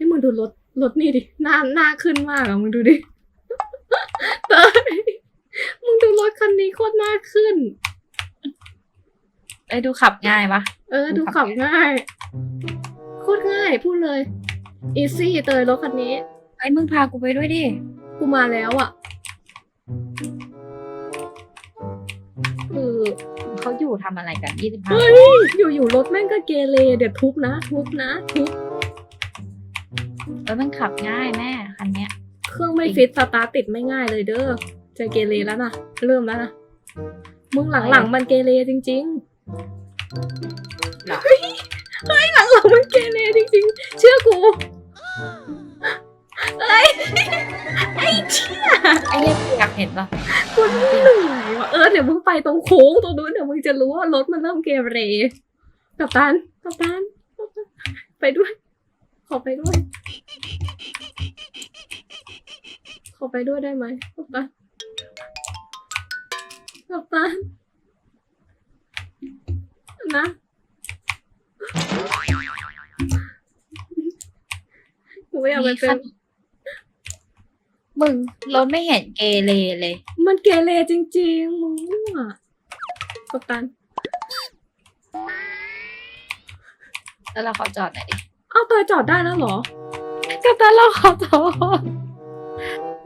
นี่มึงดูรถรถนี่ดิ หน้าหน้าขึ้นมากอะมึงดูดิเตยมึงดูรถคันนี้โคตรหน้าขึ้น ไอ้ยดูขับง่ายปะเออ ดูขับง่าย โคตรง่ายพูดเลย อีซี่เตยรถคันนี้ ไอ้ยมึงพากูไปด้วยดิ กูมาแล้วอะคือเขาอยู่ทำอะไรกันยี่สิบห้าเฮ้ย อยู่ๆรถแม่งก็เกเรเดี๋ยวทุบนะ ทุบนะ ทุบ เออมันขับง่ายแม่คันเนี้ย เครื่องไม่ฟิตสตาร์ทติดไม่ง่ายเลยเด้อเจะเกเรแล้วนะเริ่มแล้วนะมึงหลังๆมันเกเรจริงหรอๆเฮ้ยหลังๆมันเกเรจริง ๆ เชื่อกูเอ้ยไอ้เชี่ยไอ้เหี้ยกูอยากเห็นปะกูเหนื่อยวะเออเดี๋ยวมึงไปตรงโค้งตรงนู้นเดี๋ยวมึงจะรู้ว่ารถมันเริ่มเกเรกับตันกับตันกัปตันไปด้วย ขอไปด้วย ขอไปด้วยได้ไหมกับตันกับตันนะกูไม่อยากไปเป็น มึงรถไม่เห็นเกเรเลย มันเกเรจริงๆมึงอะกัปตัน แล้วเราขอจอดหน่อยดิ เอ้าเตยจอดได้แล้วเหรอก็ตอนเราขอโทษ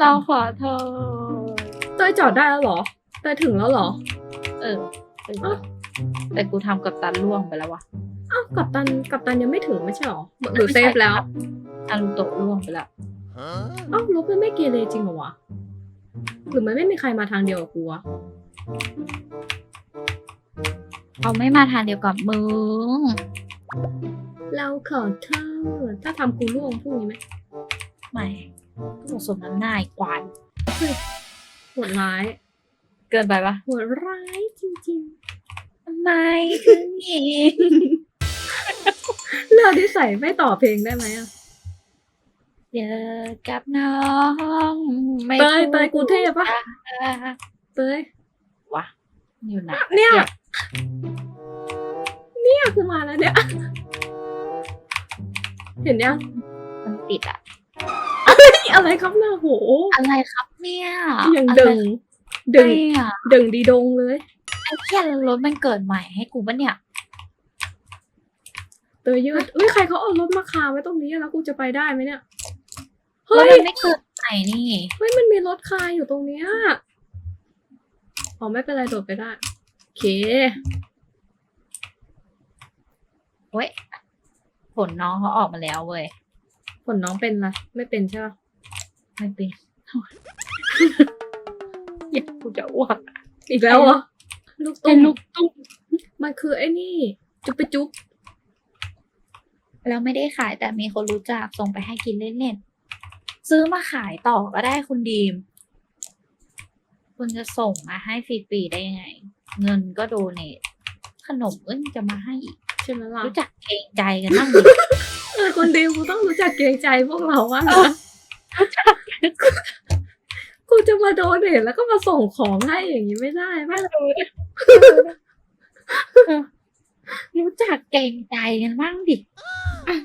เราขอโทษเตยจอดได้แล้วเหรอเตยถึงแล้วเหรอ เออเออแต่กูทำกับตันล่วงไปแล้ววะอ้าวกัปตันกัปตันยังไม่ถึงไม่ใช่เหรอหรือเซฟแล้วอารุโตะล่วงไปแล้วอ้าวรถมันไม่เกเรจริงเหรอวะหรือมันไม่มีใครมาทางเดียวกับกูวะเขาไม่มาทางเดียวกับมึง เราขอโทษถ้าทำกูร่วงพรุ่งนี้ไหมไม่ก็สมน้ำหน้าไอ้ควายโหดร้ายเกินไปปะโหดร้ายจริงทำไมถึงเห็นๆเลือกที่ใส่ไม่ต่อเพลงได้ไหมอะเจอกับน้องไม่เตยเตยกูเทพปะพูดเตยวะอยู่ไหน เนี่ย เนี่ยกูมาแล้วเนี่ย เห็นยังมันติดอะนี่อะไรครับหน้าโห อะไรครับเนี่ยยังอะไรดึง ดึงเนี่ยดึงดีดงเลย ไอ้เหี้ยรถมันเกิดใหม่ให้กูปะเนี่ยเตยยืดเอ้ยใครเขาเอารถมาคาไว้ตรงนี้แล้วกูจะไปได้ไหมเนี่ยรถเฮ้ยมันไม่เกิดใหม่นี่ เฮ้ยมันมีรถคาอยู่ตรงเนี้ย อ๋อไม่เป็นไรโดดไปได้ โอเคเว้ย ผลน้องเขาออกมาแล้วเว้ย ผลน้องเป็นอะไรไม่เป็นใช่ปะไม่เป็น อยากกูจะอ้วกอีกแล้วเหรอลูกเป็ตุ้นมลูกตุ้มมันคือไอ้นี่ จุ๊บไปจุ๊บแล้วไม่ได้ขายแต่มีคนรู้จักส่งไปให้กินเล่นๆซื้อมาขายต่อก็ได้คุณดีม คุณจะส่งมาให้ฟรีๆได้ยังไง เงินก็โดเนทขนมเอ้ยจะมาให้อีก ใช่ไหมล่ะรู้จักเกรงใจกันบ้างดิเออคนดีกูต้องรู้จักเกรงใจพวกเราว่างเออนะกูจะมาโดนเนทแล้วก็มาส่งของให้อย่างนี้ไม่ได้ป่ะรู้จักเกรงใจกันบ้างดิอะ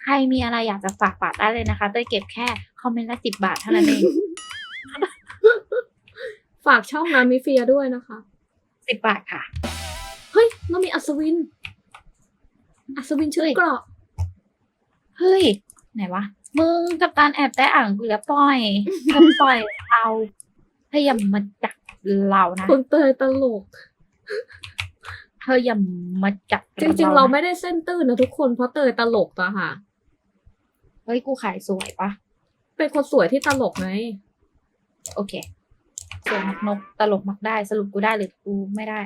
ใครมีอะไรอยากจะฝากฝากได้เลยนะคะเต้ยเก็บแค่คอมเมนต์ละสิบบาทเท่านั้นเอง ฝากช่องนามิเฟียด้วยนะคะสิบบาทค่ะ เฮ้ยเรามีอัศวิน อัศวินชื่อเฮ้ยเกราะ เฮ้ย ไหนวะ มึงกับการแอบแต่อ่างกูแล้วปล่อยจะปล่อยเราเธออย่ามาจับเรานะคุณเตยตลก เธออย่ามาจับจริง ๆ เรานะไม่ได้เส้นตื้นนะทุกคนเพราะเตยตลกต่างหากเฮ้ยกูขายสวยปะ เป็นคนสวยที่ตลกไงโอเคสวยมักนกตลกมักได้ สรุปกูได้หรือกูไม่ได้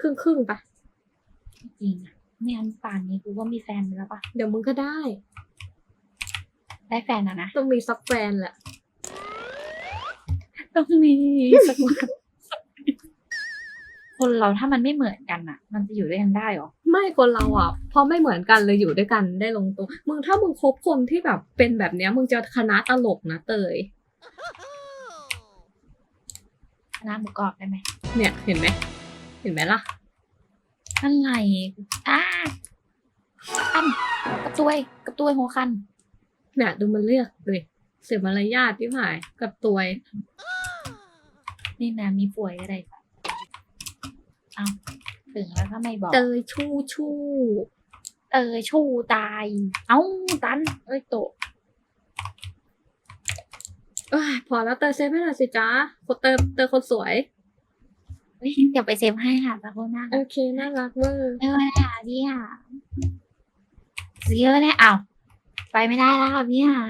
ครึ่งครึ่งๆปะจริงอะ ไม่งั้นป่านนี้กูก็มีแฟนไปแล้วปะเดี๋ยวมึงก็ได้ ได้แฟนอะนะ ต้องมีซักแฟนแหละ ต้องมีสักวันคนเราถ้ามันไม่เหมือนกันอะมันจะอยู่ด้วยกันได้หรอ ไม่คนเราอะเพราะไม่เหมือนกันเลยอยู่ด้วยกันได้ลงตัวมึงถ้ามึงคบคนที่แบบเป็นแบบเนี้ย มึงจะคณะตลกนะเตยน้ำหมูกรอบได้ไหมเนี่ยเห็นไหมเห็นไหมล่ะ อะไรอ่าคันกระตวยกระตวยหัวคันเนี่ยดูมันเลือกเลยเสียมารยาทที่หายกับตัวนี่นะมีป่วยอะไรปะเอาถึงแล้วก็ไม่บอกเจอชู่ชู่เออชูตาย เอ้าตัน เอ้ยโตะเอ้ยพอแล้วเตอร์เซฟให้หน่อยสิจ้าคนเตอร์เตอร์คนสวย เฮ้ยเดี๋ยวไปเซฟให้ค่ะสักครู่นะโอเค น่ารักเวอร์ไม่ว่าค่ะพี่ค่ะเสียเลยอ้าวไปไม่ได้แล้วค่ะพี่ค่ะ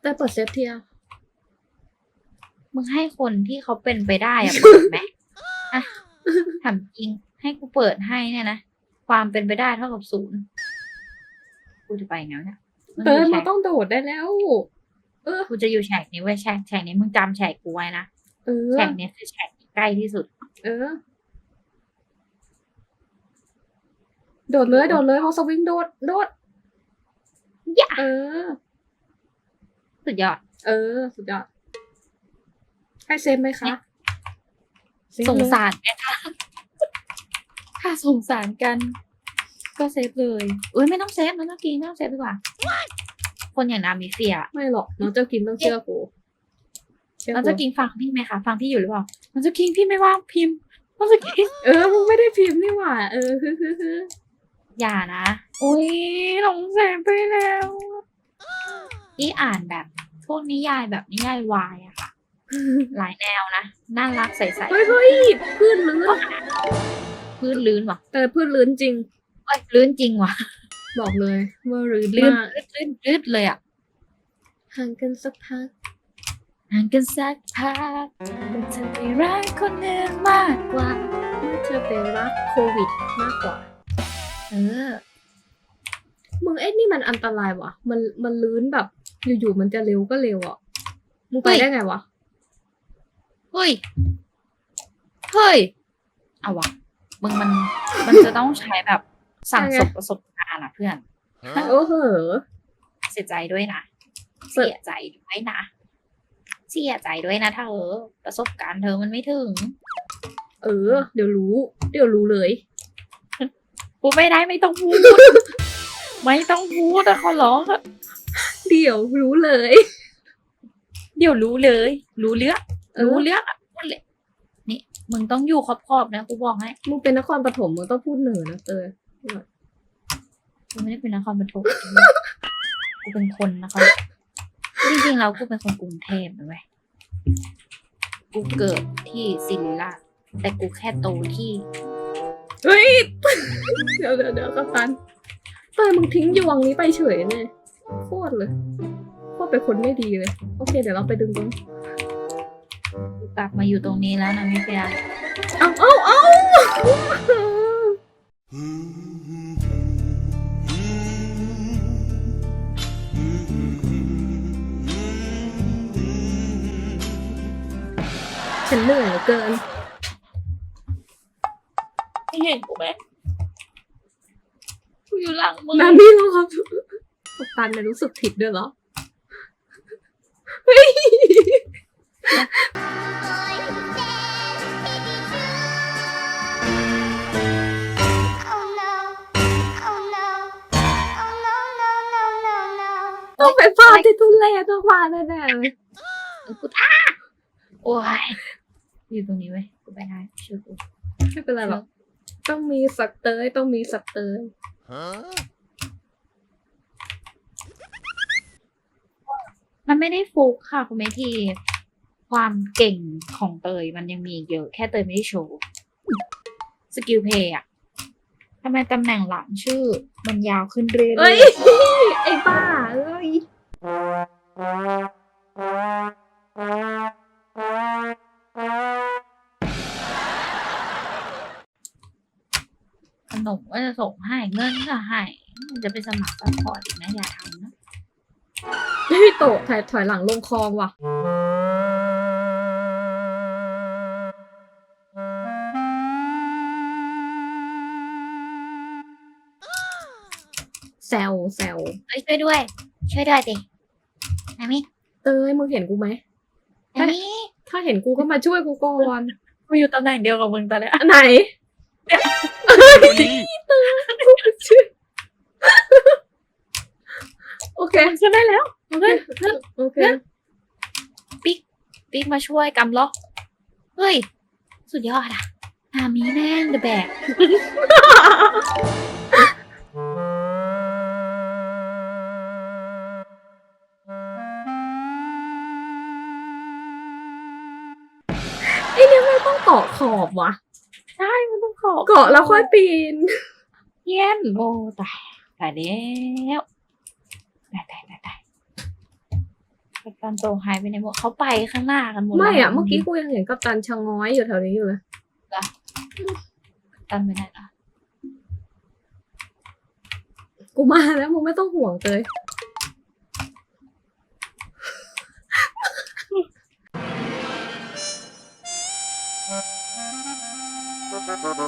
เตอร์เปิดเซฟเทียมึงให้คนที่เขาเป็นไปได้อะเปิดไหมอะถามจริงให้กูเปิดให้เนี่ยนะ ความเป็นไปได้เท่ากับศูนย์กูจะไปไงวะเนี่ยเตอร์มึงเรายู่แฉกต้องโดดได้แล้ว เออกูจะอยู่แฉกนี้ไว้ยแฉกแฉกนี้มึงจำแฉกกูไว้นะ เออ แฉกนี้คือแฉกที่ใกล้ที่สุด เออ โดดเลยโดดเลยเขาสวิงโดดโดดอย่าเออ สุดยอด เออ สุดยอด ให้เซฟไหมคะเซฟสงเลยสารไหมคะถ้าสงสารกัน ก็เซฟเลยอุ้ยไม่ต้องเซฟไม่ต้องกินไม่ต้องเซฟดีกว่า คนอย่างนามีเฟีย ไม่หรอกน้องเจ้ากินต้องเชื่อกู เชื่อเราจะกินฟังพี่ไหมคะฟังพี่อยู่หรือเปล่าเราจะกินพี่ไม่ว่างพิมพ์เราจะกินเออมึงไม่ได้พิมพ์นี่หว่า เออคือคือคืออย่านะอุ้ยหลงแสงไปแล้วพี่อ่านแบบพวกนิยายแบบนิยายวายอะค่ะ หลายแนวนะน่ารักใสเฮ้ยเฮ้ยพื้นลื้นๆพื้นลื้นว่ะ แต่พื้นลื้นจริงเอ้ยลื้นจริงว่ะ บอกเลยว่าลื้นลื้นมากลื้นลื้นเลยอะห่างกันสักพัก ห่างกันสักพักแต่เธอไปรักคนอื่นมากกว่าเมื่อเธอไปรักโควิดมากกว่า เออ มึงเอ้นี่มันอันตรายว่ะ มันมันลื้นแบบ อยู่ๆมันจะเร็วก็เร็วอะ มึงไปเฮ้ยได้ไงวะ เฮ้ย เฮ้ย เอาวะ มึงมัน มันจะต้องใช้แบบสั่งยังไงสมประสบการณ์อะเพื่อน โอ้โห เสียใจด้วยนะ เสียเสียใจด้วยนะ เสียใจด้วยนะเธอประสบการณ์เธอมันไม่ถึง เออ เดี๋ยวรู้ เดี๋ยวรู้เลยกูไม่ได้ไม่ต้องพูด ไม่ต้องพูดแต่ขอร้องอะเดี๋ยวรู้เลย เดี๋ยวรู้เลย รู้เรื่องเออรู้เรื่องอะพูดเลยนี่มึงต้องอยู่ขอบๆนะกูบอกให้มึงเป็นนครปฐมมึงต้องพูดเหนือนะเตยกูไม่ได้เป็นนครปฐมกูเป็นคนนะคะ จริงๆแล้วกูเป็นคนกรุงเทพนะเว้ยกูเกิดที่ศิริราชแต่กูแค่โตที่เฮ้ย เดี๋ยวเดี๋ยวเดี๋ยวกัปตันเตยมึงทิ้งยวงนี้ไปเฉยเลยโคตรเลยโคตรเป็นคนไม่ดีเลย โอเค เดี๋ยวเราไปดึงตรงกูกลับมาอยู่ตรงนี้แล้วนะมิเฟียเอาเอาเอา ฉันเหนื่อยเหลือเกิน ไม่เห็นกูไหมกูอยู่หลังมึงนานี่เราครับกัปตันเนี่ยรู้สึกผิดด้วยเหรอ Oh no. Oh no. Oh no, no, no, no, no. ต้องไปฟาดที่ทุเรศต้องมาแน่ๆเลย กูอ้าโอ้ย อยู่ตรงนี้เว้ยกูไปได้เชื่อกูไม่เป็นไรหรอกต้องมีสักเตยต้องมีสักเตยมันไม่ได้ฟุกค่ะคุณเมทีความเก่งของเตยมันยังมีอีกเยอะ แค่เตยไม่ได้โชว์สกิลเพย์อะทำไมตำแหน่งหลังชื่อ มันยาวขึ้นเรื่อยๆเอ้ย ไอ้บ้าเอ้ยข นมก็จะส่งให้เงินก็ให้มันจะไปสมัครซัพพอร์ตอีกนะอย่าทำนะเฮ้ยโตะถอยถอยหลังลงคลองว่ะ แซวแซวเอ้ยช่วยด้วย ช่วยด้วยดินามิเตยมึงเห็นกูไหมนามิถ้าเห็นกูก็มาช่วยกูก่อน กูอยู่ตำแหน่งเดียวกับมึงตอนเนี้ย อันไหน นี่ชื่อเคขึ้นได้แล้วโอเคโอเคปิ๊กปิ๊กมาช่วยกำล็อกเฮ้ย สุดยอดอะนามีแม่งเดอะแบกไอเนี่ยไม่ต้องเกาะขอบวะใช่มันต้องขอเกาะแล้วค่อยปีน เยี่ยนโอ้ตายตายแล้วตายตายตายตายกัปตันโตหายไปในหมดเขาไปข้างหน้ากันหมดไม่แล้วอะเมื่อกี้กูยังเห็นกัปตันชะง้อยอยู่แถวนี้อยู่เลยกัปตันไปไหนล่ะกูมาแล้วมึงไม่ต้องห่วงเลย พื้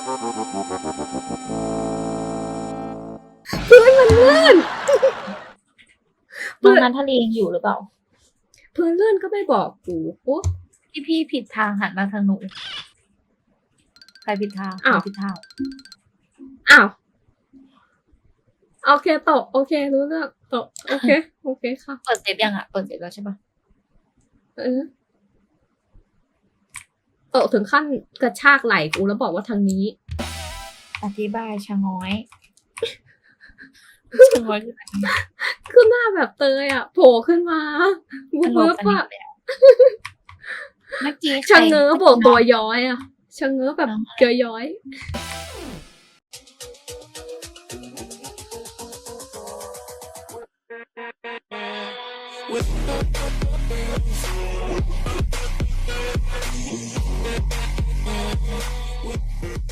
นมันลื่นตรงนั้นทะเลยังอยู่หรือเปล่า พื้นลื่นก็ไม่บอกกูโอ้พี่พี่ผิดทางหันมาทางหนู ใครผิดทางใครผิดทาง อ้าว โอเคตกโอเค รู้เรื่องตกโอเค โอเคค่ะ เปิดเซฟยังอะ เปิดเซฟแล้วใช่ปะเออ ตกถึงขั้นกระชากไหล่กูแล้วบอกว่าทางนี้ อธิบายชะง้อยชะง้อยคืออะไรคือหน้าแบบเตยอะ โผล่ขึ้นมาบูตลเบิกบอันนี้อะเลยอะเมื่อกี้ใครชะเง้อโบกตัวย้อยอะชะเง้อแบบย้อยย้อยๆ Woo.